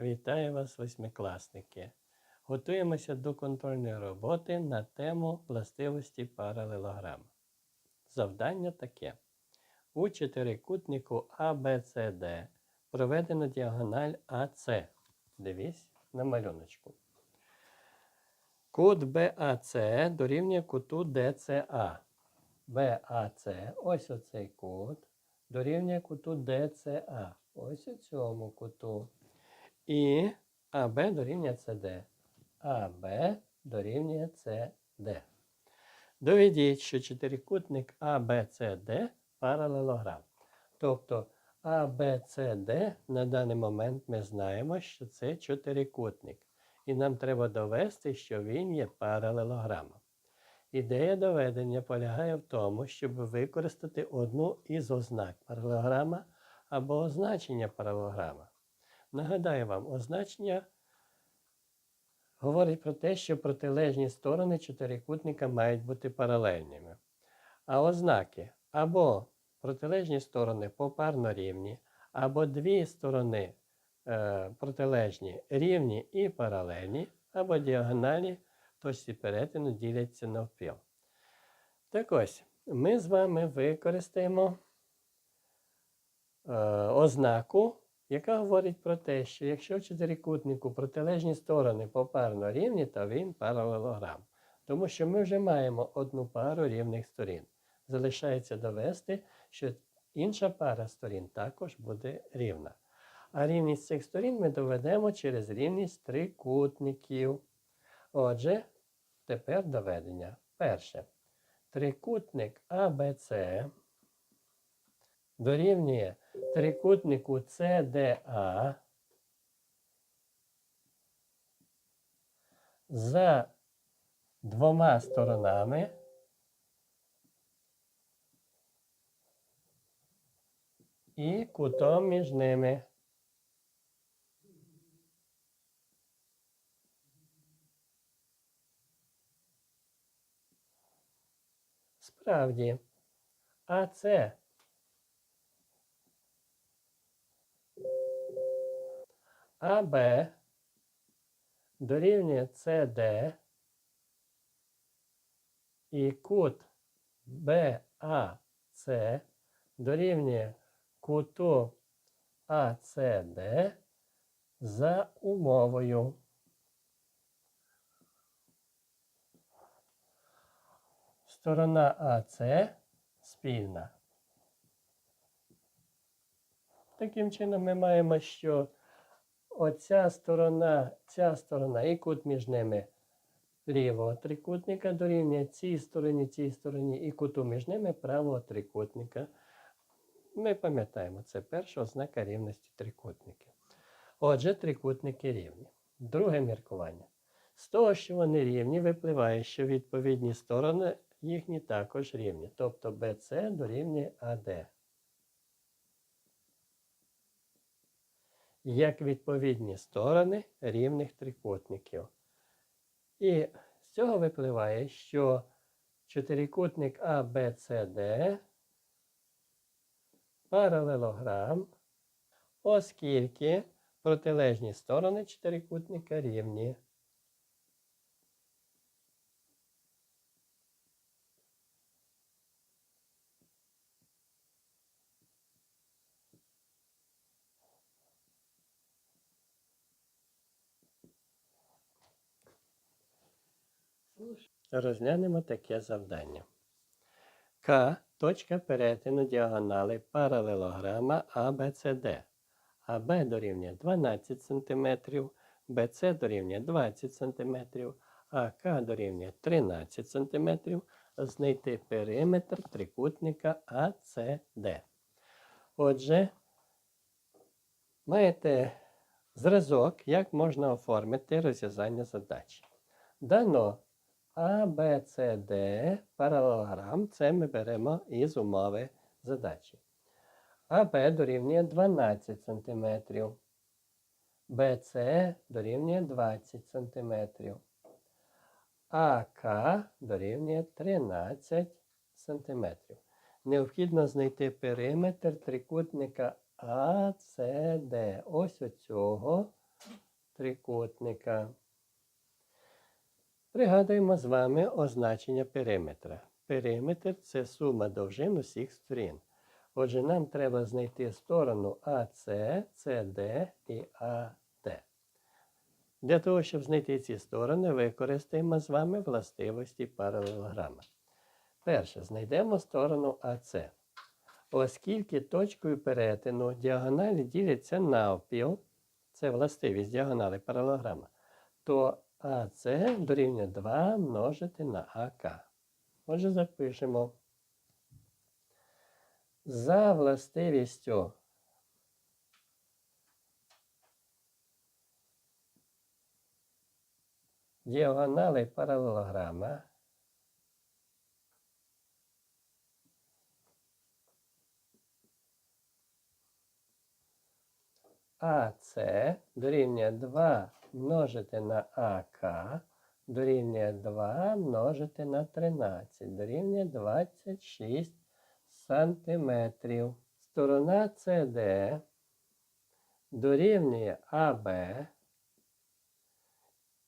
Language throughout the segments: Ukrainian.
Вітаю вас, восьмикласники! Готуємося до контрольної роботи на тему властивості паралелограм. Завдання таке. У чотирикутнику ABCD проведено діагональ АС. Дивись на малюночку. Кут BAC дорівнює куту DCA. BAC, ось оцей кут, дорівнює куту DCA. Ось у цьому куту. І АБ дорівнює CD. АБ дорівнює CD. Доведіть, що чотирикутник ABCD паралелограм. Тобто ABCD на даний момент ми знаємо, що це чотирикутник. І нам треба довести, що він є паралелограмом. Ідея доведення полягає в тому, щоб використати одну із ознак паралелограма або означення паралелограма. Нагадаю вам, означення говорить про те, що протилежні сторони чотирикутника мають бути паралельними. А ознаки або протилежні сторони попарно рівні, або дві сторони е, протилежні рівні і паралельні, або діагоналі точці перетину діляться навпіл. Так ось, ми з вами використаємо е, ознаку яка говорить про те, що якщо в чотирикутнику протилежні сторони попарно рівні, то він паралелограм. Тому що ми вже маємо одну пару рівних сторін. Залишається довести, що інша пара сторін також буде рівна. А рівність цих сторін ми доведемо через рівність трикутників. Отже, тепер доведення. Перше. Трикутник АБЦ дорівнює трикутнику CDA за двома сторонами і кутом між ними. Справді, а АБ дорівнює CD і кут БАЦ дорівнює куту АЦД за умовою. Сторона АЦ спільна. Таким чином ми маємо, що оця сторона, ця сторона і кут між ними лівого трикутника дорівнює цій стороні, цій стороні і куту між ними правого трикутника. Ми пам'ятаємо, це перша ознака рівності трикутників. Отже, трикутники рівні. Друге міркування. З того, що вони рівні, випливає, що відповідні сторони їхні також рівні. Тобто BC дорівнює AD. Як відповідні сторони рівних трикутників. І з цього випливає, що чотирикутник ABCD паралелограм, оскільки протилежні сторони чотирикутника рівні. Розглянемо таке завдання. К точка перетину діагонали паралелограма ABCD. АБ дорівнює 12 см, БЦ дорівнює 20 см, АК дорівнює 13 см. Знайти периметр трикутника АЦД. Отже, маєте зразок, як можна оформити розв'язання задачі. Дано а, Б, С, Д паралелограм. Це ми беремо із умови задачі. АБ дорівнює 12 см. БЦ дорівнює 20 см. АК дорівнює 13 см. Необхідно знайти периметр трикутника АЦД. Ось оцього трикутника. Пригадуємо з вами означення периметра. Периметр це сума довжин усіх сторін. Отже, нам треба знайти сторону АС, СД і АД. Для того, щоб знайти ці сторони, використаємо з вами властивості паралелограма. Перше, знайдемо сторону АС. Оскільки точкою перетину діагоналі діляться навпіл, це властивість діагонали паралелограма, то АС дорівнює 2 множити на АК. Отже, запишемо. За властивістю діагонали паралелограма АС дорівнює 2 множити на АК дорівнює 2 множити на 13, дорівнює 26 сантиметрів. Сторона СД дорівнює АБ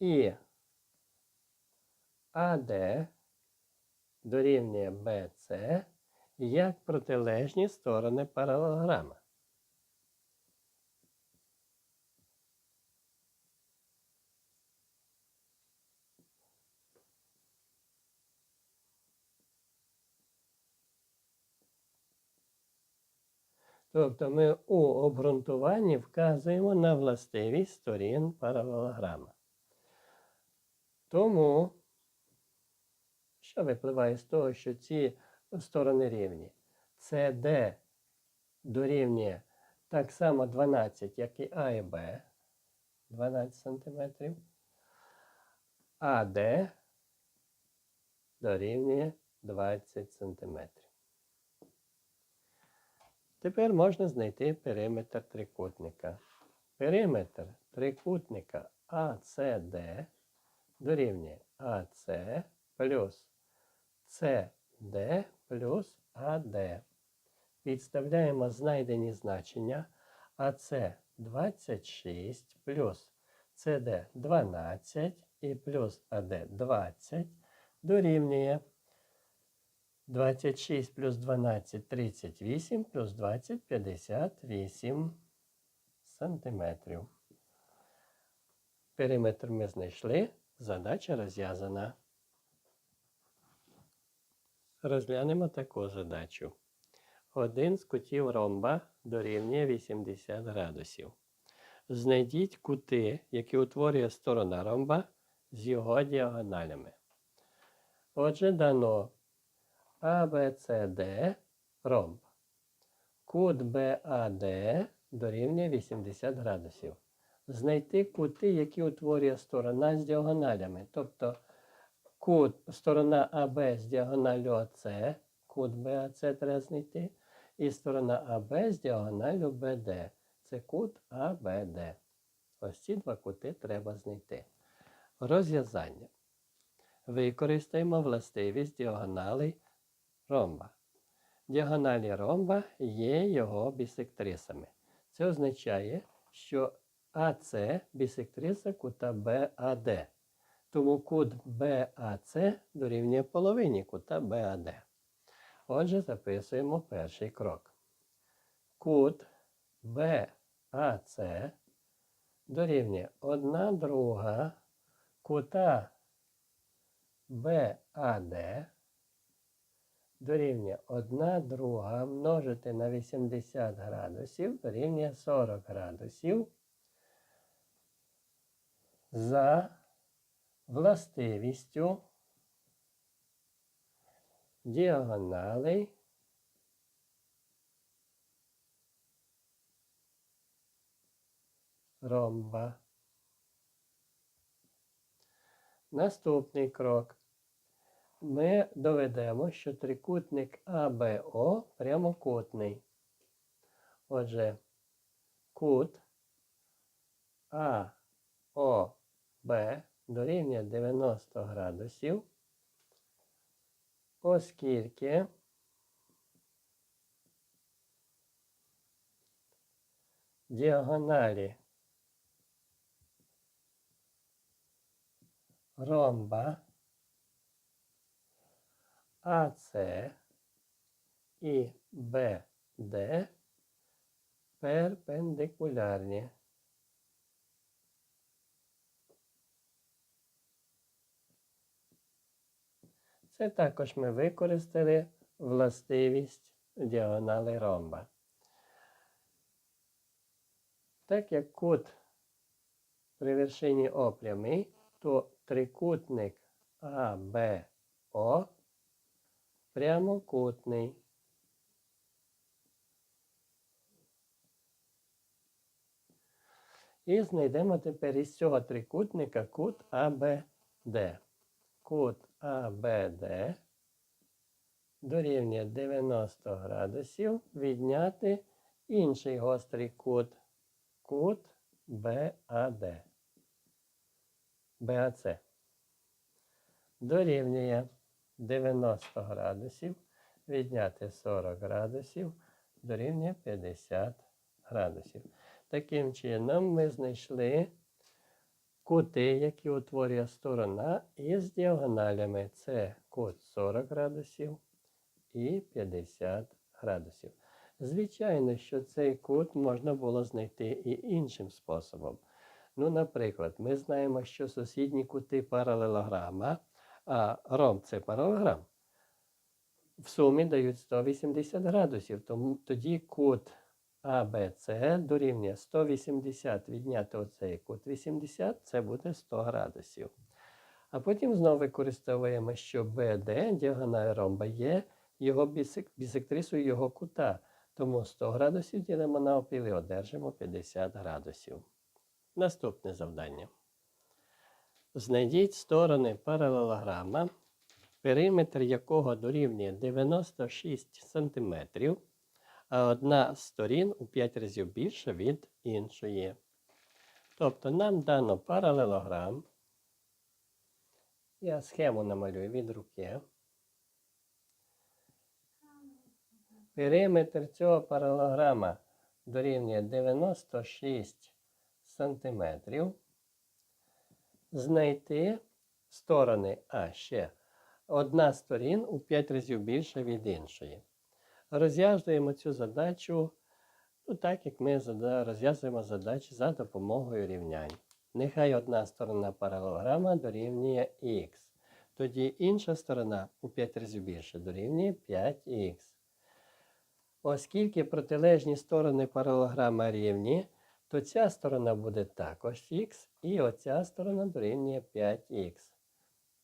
і АД дорівнює БЦ як протилежні сторони паралелограма. Тобто ми у обґрунтуванні вказуємо на властивість сторін паралелограма. Тому, що випливає з того, що ці сторони рівні? CD дорівнює так само 12, як і А і Б, 12 см, АД дорівнює 20 см. Тепер можна знайти периметр трикутника. Периметр трикутника ACD дорівнює АС плюс CD плюс АД. Підставляємо знайдені значення АС 26 плюс CD 12 і плюс АД 20 дорівнює 26 плюс 12 38 плюс 20 58 сантиметрів. Периметр ми знайшли. Задача розв'язана. Розглянемо таку задачу. Один з кутів ромба дорівнює 80 градусів. Знайдіть кути, які утворює сторона ромба з його діагоналями. Отже, дано ABCD ромб. Кут BAD дорівнює 80 градусів. Знайти кути, які утворює сторона з діагоналями. Тобто кут, сторона АБ з діагоналю АС, кут БАЦ треба знайти. І сторона АБ з діагоналю БД. Це кут АБД. Ось ці два кути треба знайти. Розв'язання. Використаємо властивість діагоналей ромба. Діагоналі ромба є його бісектрисами. Це означає, що АС бісектриса кута БАД. Тому кут БАЦ дорівнює половині кута БАД. Отже, записуємо перший крок. Кут БАЦ дорівнює 1 друга кута БАД дорівнює 1 друга множити на 80 градусів дорівнює 40 градусів за властивістю діагоналей ромба. Наступний крок. Ми доведемо, що трикутник АБО прямокутний. Отже, кут АОБ дорівнює 90 градусів, оскільки діагоналі ромба АС і БД перпендикулярні. Це також ми використали властивість діагонали ромба. Так як кут при вершині О прямий, то трикутник АБО прямокутний. І знайдемо тепер із цього трикутника кут АБД. Кут АБД дорівнює 90 градусів відняти інший гострий кут. Кут БАД. БАЦ. Дорівнює 90 градусів відняти 40 градусів дорівнює 50 градусів. Таким чином ми знайшли кути, які утворює сторона із діагоналями. Це кут 40 градусів і 50 градусів. Звичайно, що цей кут можна було знайти і іншим способом. Ну, наприклад, ми знаємо, що сусідні кути паралелограма, а ром це паралелограм, в сумі дають 180 градусів. Тому тоді кут АБЦ дорівнює 180 відняти оцей кут 80, це буде 100 градусів. А потім знову використовуємо, що БД, діагональ ромба, є його бісек- бісектрисою його кута. Тому 100 градусів ділимо на опіл і одержимо 50 градусів. Наступне завдання. Знайдіть сторони паралелограма, периметр якого дорівнює 96 см, а одна з сторін у 5 разів більша від іншої. Тобто нам дано паралелограм. Я схему намалюю від руки. Периметр цього паралелограма дорівнює 96 см. Знайти сторони, а ще одна сторін у 5 разів більша від іншої. Розв'язуємо цю задачу, ну, так як ми розв'язуємо задачі за допомогою рівнянь. Нехай одна сторона паралелограма дорівнює х. Тоді інша сторона у 5 разів більше дорівнює 5х. Оскільки протилежні сторони паралелограма рівні, то ця сторона буде також х, і оця сторона дорівнює 5х.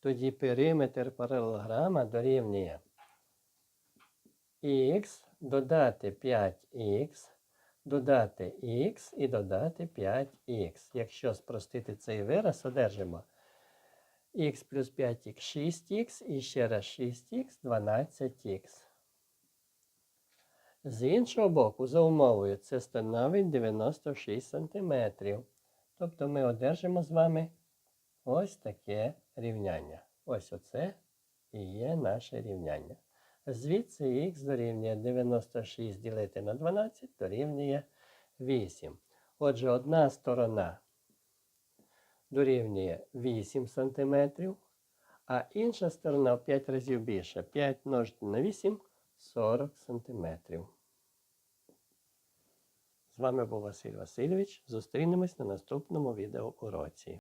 Тоді периметр паралелограма дорівнює х, додати 5х, додати х і додати 5х. Якщо спростити цей вираз, одержимо х плюс 5х 6х і ще раз 6х 12х. З іншого боку, за умовою, це становить 96 см. Тобто ми одержимо з вами ось таке рівняння. Ось оце і є наше рівняння. Звідси х дорівнює 96 ділити на 12 дорівнює 8. Отже, одна сторона дорівнює 8 см, а інша сторона в 5 разів більше. 5 множити на 8 40 см. З вами був Василь Васильович. Зустрінемось на наступному відеоуроці.